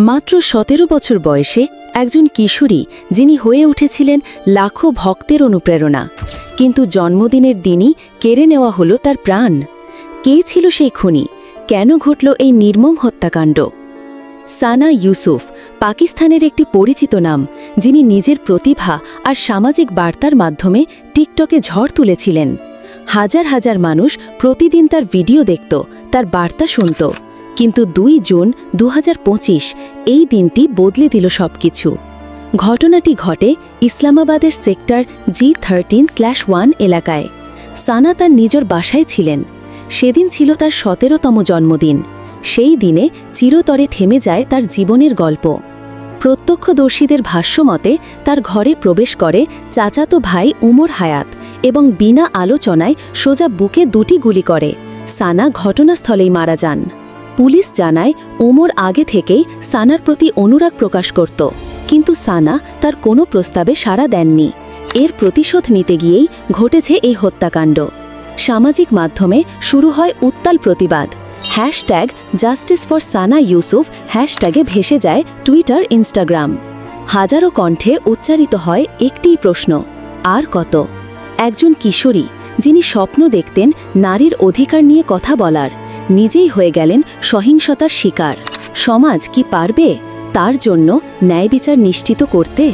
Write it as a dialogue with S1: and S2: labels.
S1: মাত্র সতেরো বছর বয়সে একজন কিশোরী যিনি হয়ে উঠেছিলেন লাখো ভক্তের অনুপ্রেরণা। কিন্তু জন্মদিনের দিনই কেড়ে নেওয়া হলো তার প্রাণ। কে ছিল সেই খুনি? কেন ঘটল এই নির্মম হত্যাকাণ্ড? সানা ইউসুফ পাকিস্তানের একটি পরিচিত নাম, যিনি নিজের প্রতিভা আর সামাজিক বার্তার মাধ্যমে টিকটকে ঝড় তুলেছিলেন। হাজার হাজার মানুষ প্রতিদিন তার ভিডিও দেখত, তার বার্তা শুনত। কিন্তু দুই জুন দু হাজার পঁচিশ এই দিনটি বদলে দিল সবকিছু। ঘটনাটি ঘটে ইসলামাবাদের sector G thirteen slash one এলাকায়। সানা তার নিজের বাসায় ছিলেন। সেদিন ছিল তার সতেরোতম জন্মদিন। সেই দিনে চিরতরে থেমে যায় তার জীবনের গল্প। প্রত্যক্ষদর্শীদের ভাষ্যমতে, তার ঘরে প্রবেশ করে চাচাতো ভাই উমর হায়াত এবং বিনা আলোচনায় সোজা বুকে দুটি গুলি করে। সানা ঘটনাস্থলেই মারা যান। পুলিশ জানায়, ওমর আগে থেকেই সানার প্রতি অনুরাগ প্রকাশ করত। কিন্তু সানা তার কোনো প্রস্তাবে সাড়া দেননি। এর প্রতিশোধ নিতে গিয়েই ঘটেছে এই হত্যাকাণ্ড। সামাজিক মাধ্যমে শুরু হয় উত্তাল প্রতিবাদ। Hashtag justice for Sana Yousuf হ্যাশট্যাগে ভেসে যায় টুইটার, ইনস্টাগ্রাম। হাজারো কণ্ঠে উচ্চারিত হয় একটিই প্রশ্ন, আর কত? একজন কিশোরী, যিনি স্বপ্ন দেখতেন নারীর অধিকার নিয়ে কথা বলার। নিজেই হয়ে গেলেন সহিংসতার শিকার। সমাজ কি পারবে? তার জন্য ন্যায় বিচার নিশ্চিত করতে